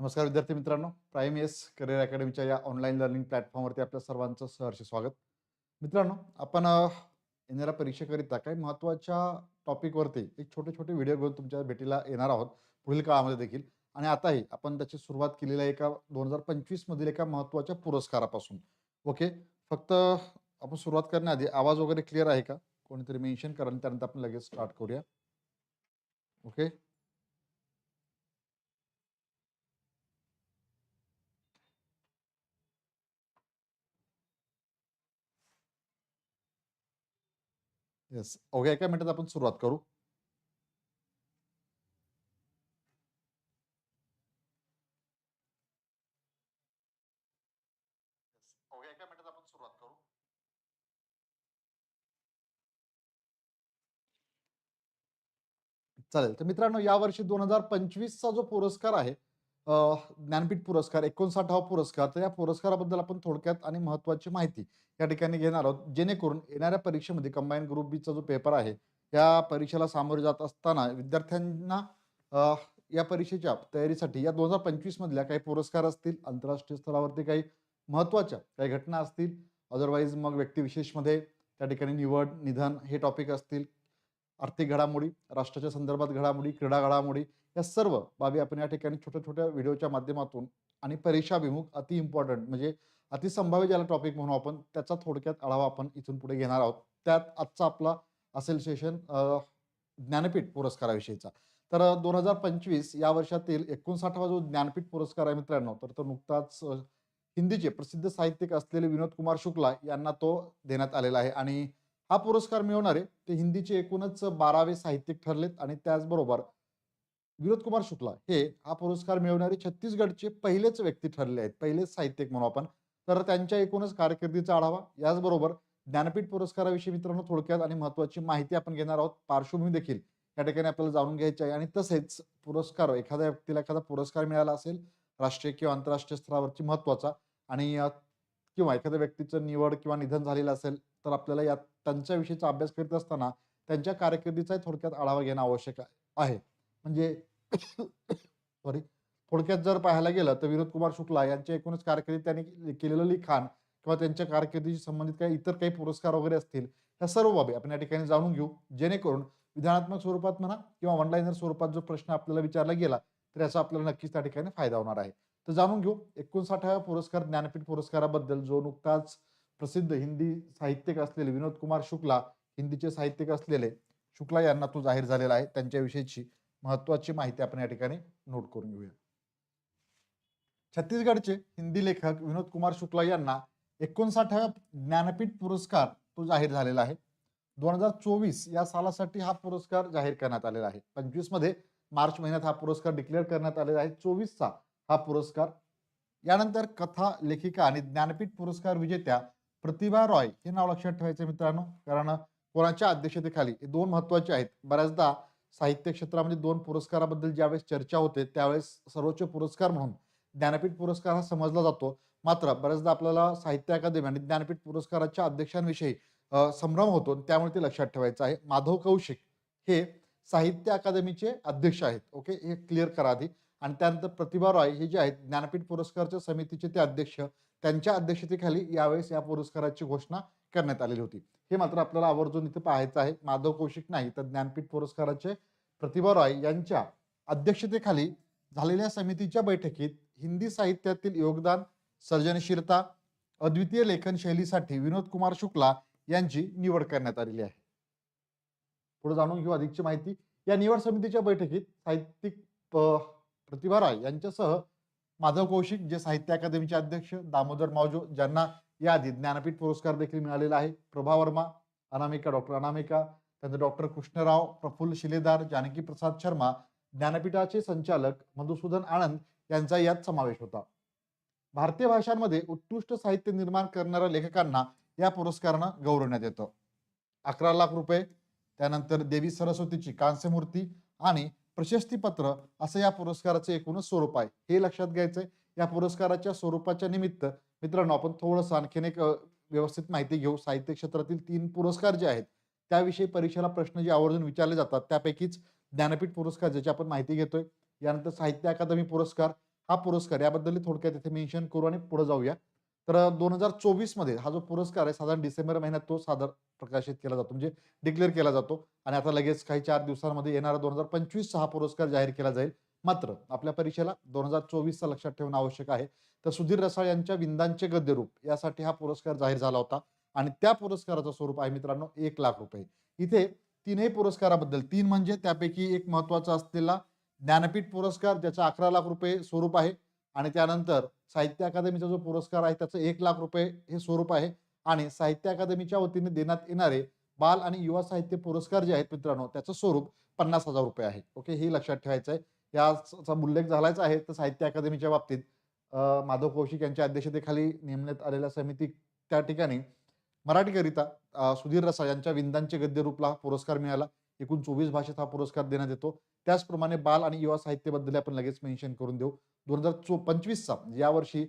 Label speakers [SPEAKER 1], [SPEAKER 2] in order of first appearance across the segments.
[SPEAKER 1] नमस्कार विद्यार्थी मित्रांनो. प्राईम एस करिअर अकॅडमीच्या या ऑनलाईन लर्निंग प्लॅटफॉर्मवरती आपल्या सर्वांचं सहर्ष स्वागत. मित्रांनो आपण येणाऱ्या परीक्षेकरिता काही महत्त्वाच्या टॉपिकवरती एक छोटे छोटे व्हिडिओ घेऊन तुमच्या भेटीला येणार आहोत. पुढील काळामध्ये देखील. आणि आताही आपण त्याची सुरुवात केलेली आहे एका दोन हजार पंचवीसमधील एका महत्त्वाच्या पुरस्कारापासून. ओके? फक्त आपण सुरुवात करण्याआधी आवाज वगैरे क्लिअर आहे का? कोणीतरी मेन्शन करा आणि त्यानंतर आपण लगेच स्टार्ट करूया. ओके? येस अवघ्या एका मिनिटात आपण सुरुवात करू. एका मिनिटात आपण सुरुवात करू. चालेल. तर मित्रांनो यावर्षी दोन हजार पंचवीसचा जो पुरस्कार आहे ज्ञानपीठ पुरस्कार एकोणसाठावा पुरस्कार. तर या पुरस्काराबद्दल आपण थोडक्यात आणि महत्वाची माहिती या ठिकाणी घेणार आहोत. जेणेकरून येणाऱ्या परीक्षेमध्ये कंबाईन ग्रुप बीचा जो पेपर आहे या परीक्षेला सामोरे जात असताना विद्यार्थ्यांना या परीक्षेच्या तयारीसाठी या दोन हजार पंचवीस मधल्या काही पुरस्कार असतील आंतरराष्ट्रीय स्तरावरती काही महत्त्वाच्या काही घटना असतील. अदरवाईज मग व्यक्तिविशेषमध्ये त्या ठिकाणी निवड निधन हे टॉपिक असतील. आर्थिक घडामोडी राष्ट्राच्या संदर्भात घडामोडी क्रीडा घडामोडी या सर्व बाबी आपण या ठिकाणी छोट्या छोट्या व्हिडिओच्या माध्यमातून आणि परीक्षाभिमुख अति इम्पॉर्टंट म्हणजे अतिसंभाव्य ज्याला टॉपिक म्हणू आपण त्याचा थोडक्यात आढावा आपण इथून पुढे घेणार आहोत. त्यात आजचा आपला असेल सेशन ज्ञानपीठ पुरस्काराविषयीचा. तर दोन हजार पंचवीस या वर्षातील एकोणसाठावा जो ज्ञानपीठ पुरस्कार आहे मित्रांनो तर तो नुकताच हिंदीचे प्रसिद्ध साहित्यिक असलेले विनोद कुमार शुक्ला यांना तो देण्यात आलेला आहे. आणि हा पुरस्कार मिळवणारे ते हिंदीचे एकूणच बारावे साहित्यिक ठरलेत आणि त्याचबरोबर विनोद कुमार शुक्ला हे हा पुरस्कार मिळवणारे छत्तीसगडचे पहिलेच व्यक्ती ठरले आहेत. पहिलेच साहित्यिक म्हणू आपण. तर त्यांच्या एकूणच कारकिर्दीचा आढावा. याचबरोबर ज्ञानपीठ पुरस्काराविषयी मित्रांनो थोडक्यात आणि महत्वाची माहिती आपण घेणार आहोत. पार्श्वभूमी देखील या ठिकाणी आपल्याला जाणून घ्यायची आहे. आणि तसेच पुरस्कार एखाद्या व्यक्तीला एखादा पुरस्कार मिळाला असेल राष्ट्रीय किंवा आंतरराष्ट्रीय स्तरावरची महत्त्वाचा आणि किंवा एखाद्या व्यक्तीचं निवड किंवा निधन झालेलं असेल तर आपल्याला यात त्यांच्याविषयीचा अभ्यास करीत असताना त्यांच्या कारकिर्दीचाही थोडक्यात आढावा घेणं आवश्यक आहे. म्हणजे सॉरी थोडक्यात जर पाहायला गेलं तर विनोद कुमार शुक्ला यांच्या एकूणच कारकिर्दीत त्यांनी केलेलं लिखाण किंवा त्यांच्या कारकिर्दीशी संबंधित काही इतर काही पुरस्कार वगैरे असतील ह्या सर्व बाबी आपण या ठिकाणी जाणून घेऊ. जेणेकरून विधानात्मक स्वरूपात म्हणा किंवा ऑनलाईनर स्वरूपात जो प्रश्न आपल्याला विचारला गेला तर याचा आपल्याला नक्कीच त्या ठिकाणी फायदा होणार आहे. तर जाणून घेऊ. एकोणसाठाव्या पुरस्कार ज्ञानपीठ पुरस्काराबद्दल जो नुकताच प्रसिद्ध हिंदी साहित्यिक असलेले विनोद कुमार शुक्ला हिंदीचे साहित्यिक असलेले शुक्ला यांना तो जाहीर झालेला आहे. त्यांच्याविषयीची महत्वाची माहिती आपण या ठिकाणी नोट करून घेऊया. छत्तीसगडचे हिंदी लेखक विनोद कुमार शुक्ला यांना एकोणसाठाव्या ज्ञानपीठ पुरस्कार तो जाहीर झालेला आहे. दोन हजार चोवीस या सालासाठी हा पुरस्कार जाहीर करण्यात आलेला आहे. पंचवीसमध्ये मार्च महिन्यात हा पुरस्कार डिक्लेअर करण्यात आलेला आहे. चोवीसचा हा पुरस्कार. यानंतर कथा लेखिका आणि ज्ञानपीठ पुरस्कार विजेत्या प्रतिभा रॉय हे नाव लक्षात ठेवायचं मित्रांनो. कारण कोणाच्या अध्यक्षतेखाली हे दोन महत्त्वाचे आहेत. बऱ्याचदा साहित्य क्षेत्रामध्ये म्हणजे दोन पुरस्काराबद्दल ज्यावेळेस चर्चा होते त्यावेळेस सर्वोच्च पुरस्कार म्हणून ज्ञानपीठ पुरस्कार हा समजला जातो. मात्र बऱ्याचदा आपल्याला साहित्य अकादमी आणि ज्ञानपीठ पुरस्काराच्या अध्यक्षांविषयी संभ्रम होतो आणि त्यामुळे ते लक्षात ठेवायचं आहे. माधव कौशिक हे साहित्य अकादमीचे अध्यक्ष आहेत. ओके? हे क्लिअर करा आधी. आणि त्यानंतर प्रतिभा रॉय हे जे आहेत ज्ञानपीठ पुरस्कारच्या समितीचे ते अध्यक्ष त्यांच्या अध्यक्षतेखाली यावेळेस या पुरस्काराची घोषणा करण्यात आलेली होती. हे मात्र आपल्याला आवर्जून इथे पाहायचं आहे. माधव कौशिक नाही तर ज्ञानपीठ पुरस्काराचे प्रतिभा रॉय यांच्या अध्यक्षतेखाली झालेल्या समितीच्या बैठकीत हिंदी साहित्यातील योगदान सर्जनशीलता अद्वितीय लेखन शैलीसाठी विनोद कुमार शुक्ला यांची निवड करण्यात आलेली आहे. पुढे जाणून घेऊ अधिकची माहिती. या निवड समितीच्या बैठकीत साहित्यिक प्रतिभा राय यांच्यासह माधव कौशिक जे साहित्य अकादमीचे अध्यक्ष दामोदर मावजो ज्यांना याआधी ज्ञानपीठ पुरस्कार देखील मिळालेला आहे. प्रभा वर्मा अनामिका डॉक्टर अनामिका त्यानंतर डॉक्टर कृष्णराव प्रफुल्ल शिलेदार जानकी प्रसाद शर्मा ज्ञानपीठाचे संचालक मधुसूदन आनंद यांचा यात समावेश होता. भारतीय भाषांमध्ये उत्कृष्ट साहित्य निर्माण करणाऱ्या लेखकांना या पुरस्कारानं गौरवण्यात येतं. अकरा लाख रुपये त्यानंतर देवी सरस्वतीची कांस्यमूर्ती आणि प्रशस्तीपत्र असं या पुरस्काराचं एकूणच स्वरूप आहे. हे लक्षात घ्यायचंय. या पुरस्काराच्या स्वरूपाच्या निमित्त मित्रांनो आपण थोडंसं आणखीन एक व्यवस्थित माहिती घेऊ. साहित्य क्षेत्रातील तीन पुरस्कार जे आहेत त्याविषयी परीक्षेला प्रश्न जे आवर्जून विचारले जातात त्यापैकीच ज्ञानपीठ पुरस्कार ज्याची आपण माहिती घेतोय. यानंतर साहित्य अकादमी पुरस्कार. हा पुरस्कार याबद्दल थोडक्यात इथे मेन्शन करू आणि पुढे जाऊया. तर दोन हजार चोवीसमध्ये हा जो पुरस्कार आहे साधारण डिसेंबर महिन्यात तो सादर प्रकाशित केला जातो म्हणजे डिक्लेअर केला जातो. आणि आता लगेच काही चार दिवसांमध्ये येणारा दोन हजार पंचवीस हा पुरस्कार जाहीर केला जाईल. मात्र आपल्या परीक्षेला दोन हजार चोवीसचा लक्षात ठेवणं आवश्यक आहे. तर सुधीर रसाळ यांच्या विंदांचे गद्यरूप यासाठी हा पुरस्कार जाहीर झाला होता. आणि त्या पुरस्काराचं स्वरूप आहे मित्रांनो एक लाख रुपये. इथे तीनही पुरस्काराबद्दल तीन म्हणजे त्यापैकी एक महत्त्वाचा असलेला ज्ञानपीठ पुरस्कार ज्याचा अकरा लाख रुपये स्वरूप आहे. आणि त्यानंतर साहित्य अकादमीचा जो पुरस्कार आहे त्याचं एक लाख रुपये हे स्वरूप आहे. आणि साहित्य अकादमीच्या वतीने देण्यात येणारे बाल आणि युवा साहित्य पुरस्कार जे आहेत मित्रांनो त्याचं स्वरूप पन्नास हजार रुपये आहे. ओके? हे लक्षात ठेवायचं आहे. याचा उल्लेख झालाच आहे. तर साहित्य अकादमीच्या बाबतीत माधव कौशिक यांच्या अध्यक्षतेखाली नेमण्यात आलेल्या समिती त्या ठिकाणी मराठीकरिता सुधीर रसा यांच्या विंदांचे गद्यरूपला पुरस्कार मिळाला. एकूण चोवीस भाषेत हा पुरस्कार देण्यात येतो. त्याचप्रमाणे बाल आणि युवा साहित्याबद्दल आपण लगेच मेन्शन करून देऊ. दोन हजार चो पंचवीसचा म्हणजे यावर्षी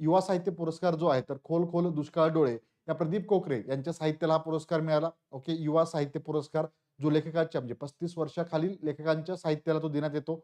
[SPEAKER 1] युवा साहित्य पुरस्कार जो आहे तर खोल खोल दुष्काळ डोळे या प्रदीप कोकरे यांच्या साहित्याला हा पुरस्कार मिळाला. ओके युवा साहित्य पुरस्कार जो लेखकाच्या म्हणजे पस्तीस वर्षाखालील लेखकांच्या साहित्याला तो देण्यात येतो.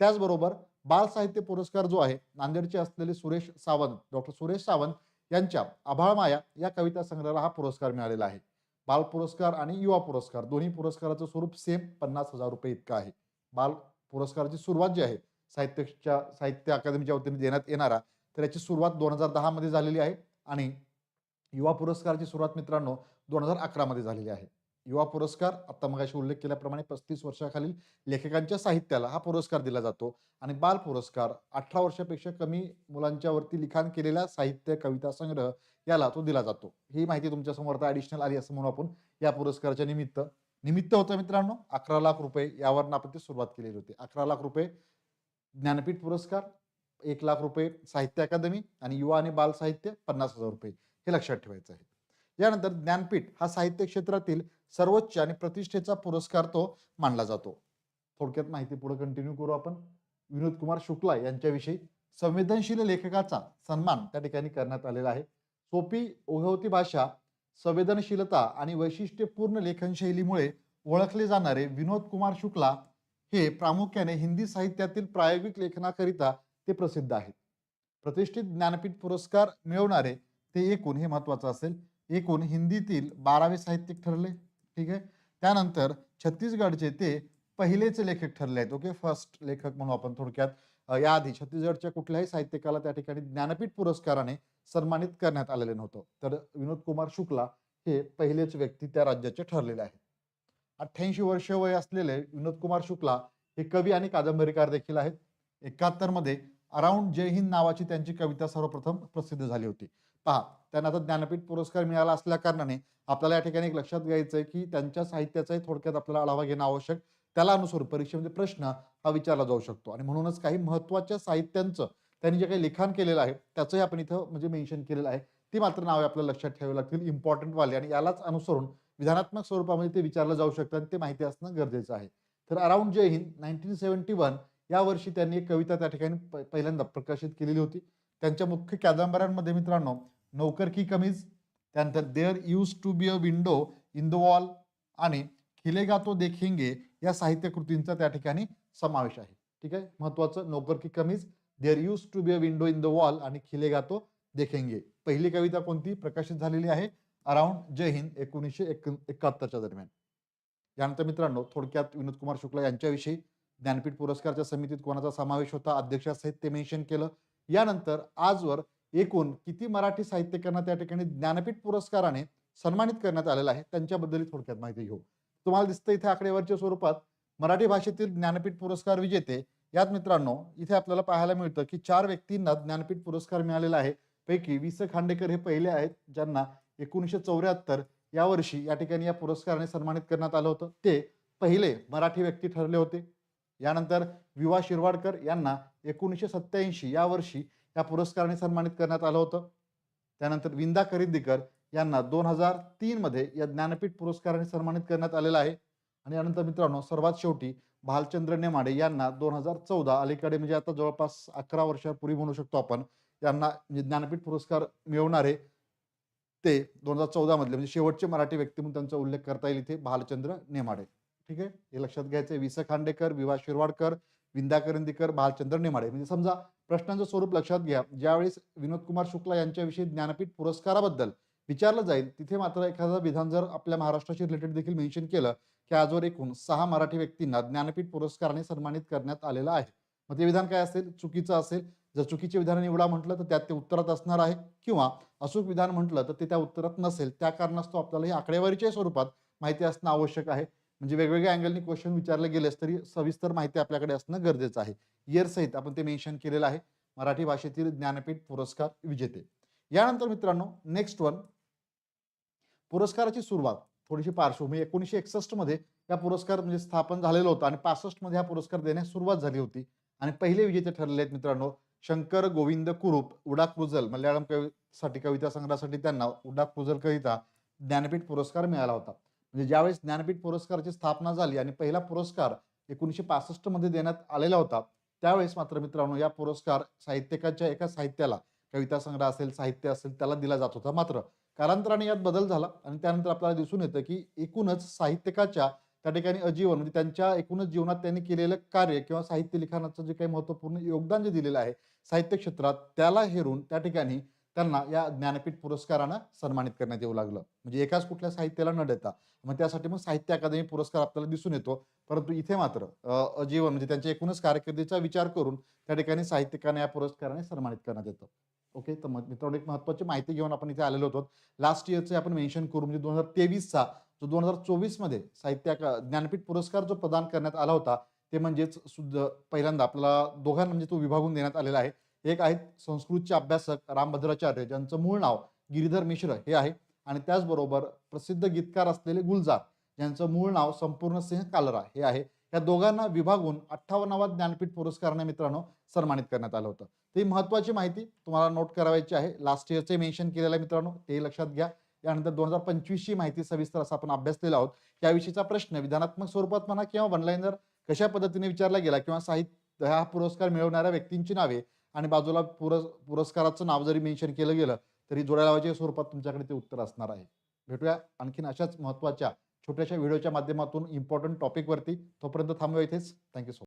[SPEAKER 1] त्याचबरोबर बाल साहित्य पुरस्कार जो आहे नांदेडचे असलेले सुरेश सावंत डॉक्टर सुरेश सावंत यांच्या आभाळमाया या कविता संग्रहाला हा पुरस्कार मिळालेला आहे. बाल पुरस्कार आणि युवा पुरस्कार. दोन्ही पुरस्काराचं स्वरूप सेम पन्नास हजार रुपये इतकं आहे. बाल पुरस्काराची सुरुवात जी आहे साहित्याच्या साहित्य अकादमीच्या वतीने देण्यात येणारा तर याची सुरुवात दोन हजार दहामध्ये झालेली आहे आणि युवा पुरस्काराची सुरुवात मित्रांनो दोन हजार अकरामध्ये झालेली आहे. युवा पुरस्कार आता मगाशी उल्लेख केल्याप्रमाणे पस्तीस वर्षाखालील लेखकांच्या साहित्याला हा पुरस्कार दिला जातो. आणि बाल पुरस्कार अठरा वर्षापेक्षा कमी मुलांच्या वरती लिखाण केलेल्या साहित्य कविता संग्रह याला तो दिला जातो. ही माहिती तुमच्यासमोर आता ऍडिशनल आली असं म्हणून आपण. या पुरस्काराच्या निमित्त निमित्त होतं मित्रांनो अकरा लाख रुपये यावर आपण ती सुरुवात केलेली होती. अकरा लाख रुपये ज्ञानपीठ पुरस्कार एक लाख रुपये साहित्य अकादमी आणि युवा आणि बाल साहित्य पन्नास हजार रुपये. हे लक्षात ठेवायचं आहे. यानंतर ज्ञानपीठ हा साहित्य क्षेत्रातील सर्वोच्च आणि प्रतिष्ठेचा पुरस्कार तो मानला जातो. थोडक्यात माहिती पुढे कंटिन्यू करू आपण. विनोद कुमार शुक्ला यांच्याविषयी संवेदनशील लेखकाचा सन्मान त्या ठिकाणी करण्यात आलेला आहे. सोपी ओघवती भाषा संवेदनशीलता आणि वैशिष्ट्यपूर्ण लेखनशैलीमुळे ओळखले जाणारे विनोद कुमार शुक्ला हे प्रामुख्याने हिंदी साहित्यातील प्रायोगिक लेखनाकरिता ते प्रसिद्ध आहेत. प्रतिष्ठित ज्ञानपीठ पुरस्कार मिळवणारे ते एकूण हे महत्वाचं असेल. एकूण हिंदीतील बारावे साहित्यिक ठरले. ठीक आहे? त्यानंतर छत्तीसगडचे ते पहिलेच लेखक ठरले आहेत. ओके? फर्स्ट लेखक म्हणून आपण थोडक्यात. याआधी छत्तीसगडच्या कुठल्याही साहित्यकाला त्या ठिकाणी ज्ञानपीठ पुरस्काराने सन्मानित करण्यात आलेले नव्हतं. तर विनोद कुमार शुक्ला हे पहिलेच व्यक्ती त्या राज्याचे ठरलेले आहेत. अठ्ठ्याऐंशी वर्ष वय असलेले विनोद कुमार शुक्ला हे कवी आणि कादंबरीकार देखील आहेत. एकाहत्तरमध्ये अराउंड जय हिंद नावाची त्यांची कविता सर्वप्रथम प्रसिद्ध झाली होती. पहा त्यांना आता ज्ञानपीठ पुरस्कार मिळाला असल्या कारणाने आपल्याला या ठिकाणी एक लक्षात घ्यायचं आहे की त्यांच्या साहित्याचाही थोडक्यात आपल्याला आढावा घेणं आवश्यक. त्याला अनुसरून परीक्षेमध्ये म्हणजे प्रश्न हा विचारला जाऊ शकतो. आणि म्हणूनच काही महत्त्वाच्या साहित्यांचं त्यांनी जे काही लिखाण केलेलं आहे त्याचंही आपण इथं म्हणजे मेन्शन केलेलं आहे. ती मात्र नावे आपल्याला लक्षात ठेवावी लागतील इम्पॉर्टंट वाले. आणि यालाच अनुसरून विधानात्मक स्वरूपामध्ये ते विचारलं जाऊ शकतं आणि ते माहिती असणं गरजेचं आहे. तर around Jai Hind nineteen seventy one या वर्षी त्यांनी एक कविता त्या ठिकाणी प- पहिल्यांदा प्रकाशित केलेली होती. त्यांच्या मुख्य कादंबऱ्यांमध्ये मित्रांनो नोकर की कमीज त्यानंतर there used to be a window in the wall आणि खिलेगा तो देखेंगे या साहित्य कृतींचा त्या ठिकाणी समावेश आहे. ठीक आहे? महत्वाचं Naukar ki Kameez there used to be a window in the wall आणि खिलेगा तो देखेंगे. पहिली कविता कोणती? प्रकाशित झालेली आहे. अराउंड जय हिंद एकोणीसशे एकाहत्तरच्या दरम्यान. यानंतर मित्रांनो थोडक्यात विनोद कुमार शुक्ला यांच्याविषयी ज्ञानपीठ पुरस्कारच्या समितीत कोणाचा समावेश होता? अध्यक्षासहित ते मेन्शन केलं. यानंतर आजवर एकूण किती मराठी साहित्यिकांना त्या ठिकाणी ज्ञानपीठ पुरस्काराने सन्मानित करण्यात आलेलं आहे त्यांच्याबद्दल थोडक्यात माहिती घेऊ. तुम्हाला दिसतं इथे आकडेवारीच्या स्वरूपात मराठी भाषेतील ज्ञानपीठ पुरस्कार विजेते. यात मित्रांनो इथे आपल्याला पाहायला मिळतं की चार व्यक्तींना ज्ञानपीठ पुरस्कार मिळालेला आहे. पैकी वि स खांडेकर हे पहिले आहेत ज्यांना एकोणीसशे चौऱ्याहत्तर या वर्षी या ठिकाणी या पुरस्काराने सन्मानित करण्यात आलं होतं. ते पहिले मराठी व्यक्ती ठरले होते. यानंतर विवा शिरवाडकर यांना एकोणीसशे सत्याऐंशी या वर्षी या पुरस्काराने सन्मानित करण्यात आलं होतं. त्यानंतर विंदा करिंदीकर यांना दोन हजार तीन मध्ये या ज्ञानपीठ पुरस्काराने सन्मानित करण्यात आलेलं आहे. आणि यानंतर मित्रांनो सर्वात शेवटी भालचंद्र नेमाडे यांना दोन हजार चौदा अलीकडे म्हणजे आता जवळपास अकरा वर्षापूर्वी म्हणू शकतो आपण यांना म्हणजे ज्ञानपीठ पुरस्कार मिळवणारे ते दोन हजार चौदा मधले म्हणजे शेवटचे मराठी व्यक्ती म्हणून त्यांचा उल्लेख करता येईल इथे भालचंद्र नेमाडे. ठीक आहे? हे लक्षात घ्यायचं वि स खांडेकर विवा शिरवाडकर विंदा करंदीकर भालचंद्र नेमाडे. म्हणजे समजा प्रश्नांचं स्वरूप लक्षात घ्या. ज्यावेळेस विनोद कुमार शुक्ला यांच्याविषयी ज्ञानपीठ पुरस्काराबद्दल विचारलं जाईल तिथे मात्र एखादं विधान जर आपल्या महाराष्ट्राशी रिलेटेड देखील मेन्शन केलं की आजवर एकूण सहा मराठी व्यक्तींना ज्ञानपीठ पुरस्काराने सन्मानित करण्यात आलेलं आहे. मग ते विधान काय असेल? चुकीचं असेल. जर चुकीचे विधान निवडा म्हटलं तर त्यात ते उत्तरात असणार आहे. किंवा अचूक विधान म्हटलं तर ते त्या उत्तरात नसेल. त्या कारणास्तव आपल्याला ही आकडेवारीच्या स्वरूपात माहिती असणं आवश्यक आहे. म्हणजे वेगवेगळ्या अँगलनी क्वेश्चन विचारले गेलेस तरी सविस्तर माहिती आपल्याकडे असणं गरजेचं आहे. इयर सहित आपण ते मेन्शन केलेलं आहे. मराठी भाषेतील ज्ञानपीठ पुरस्कार विजेते. यानंतर मित्रांनो नेक्स्ट वन पुरस्काराची सुरुवात. थोडीशी पार्श्वभूमी. एकोणीसशे एकसष्टमध्ये या पुरस्कार म्हणजे स्थापन झालेला होता आणि पासष्टमध्ये हा पुरस्कार देण्यास सुरुवात झाली होती. आणि पहिले विजेते ठरलेले आहेत मित्रांनो शंकर गोविंद कुरुप उडा क्रुजल मल्याळम कवी साठी कविता संग्रहासाठी त्यांना उडा क्रुजल कविता ज्ञानपीठ पुरस्कार मिळाला होता. म्हणजे ज्यावेळेस ज्ञानपीठ पुरस्काराची स्थापना झाली आणि पहिला पुरस्कार एकोणीसशे पासष्टमध्ये देण्यात आलेला होता त्यावेळेस मात्र मित्रांनो या पुरस्कार साहित्यकाच्या एका साहित्याला कविता संग्रह असेल साहित्य असेल त्याला दिला जात होता मात्र. कालांतराने यात बदल झाला आणि त्यानंतर आपल्याला दिसून येतं की एकूणच साहित्यकाच्या त्या ठिकाणी अजीवन म्हणजे त्यांच्या एकूणच जीवनात त्यांनी केलेलं कार्य किंवा साहित्य लिखाणाचं जे काही महत्त्वपूर्ण योगदान जे दिलेलं आहे साहित्य क्षेत्रात त्याला हेरून त्या ठिकाणी त्यांना या ज्ञानपीठ पुरस्कारानं सन्मानित करण्यात येऊ लागलं. म्हणजे एकाच कुठल्या साहित्याला न देता. मग त्यासाठी मग साहित्य अकादमी पुरस्कार आपल्याला दिसून येतो. परंतु इथे मात्र अजीवन म्हणजे त्यांच्या एकूणच कारकिर्दीचा विचार करून त्या ठिकाणी साहित्यिकांना या पुरस्काराने सन्मानित करण्यात येतं. ओके? तर मग मित्रांनो एक महत्वाची माहिती घेऊन आपण इथे आलेलो होतो लास्ट इयरचे आपण मेन्शन करू. म्हणजे दोन हजार तेवीसचा जो दोन हजार चोवीसमध्ये साहित्य ज्ञानपीठ पुरस्कार जो प्रदान करण्यात आला होता ते म्हणजेच सुद्धा पहिल्यांदा आपल्याला दोघांना म्हणजे तो विभागून देण्यात आलेला आहे. एक आहेत संस्कृतचे अभ्यासक रामभद्राचार्य ज्यांचं मूळ नाव गिरीधर मिश्र हे आहे. आणि त्याचबरोबर प्रसिद्ध गीतकार असलेले गुलजार ज्यांचं मूळ नाव संपूर्ण सिंह कालरा हे आहे. या दोघांना विभागून अठ्ठावन्नावा ज्ञानपीठ पुरस्काराने मित्रांनो सन्मानित करण्यात आलं होतं. ती महत्वाची माहिती तुम्हाला नोट करावायची आहे. लास्ट इयरचे मेन्शन केलेलं आहे मित्रांनो ते लक्षात घ्या. यानंतर दोन हजार पंचवीसची माहिती सविस्तर असा आपण अभ्यासलेला आहोत. याविषयीचा प्रश्न विधानात्मक स्वरूपात म्हणा किंवा वनलाईनर कशा पद्धतीने विचारला गेला किंवा साहित्य हा पुरस्कार मिळवणाऱ्या व्यक्तींची नावे आणि बाजूला पुरस पुरस्काराचं नाव जरी मेन्शन केलं गेलं तरी जोड्या लावायच्या स्वरूपात तुमच्याकडे ते उत्तर असणार आहे. भेटूया आणखीन अशाच महत्त्वाच्या छोट्याशा व्हिडिओच्या माध्यमातून इम्पॉर्टंट टॉपिकवरती तोपर्यंत थांबूया इथेच. Thank you so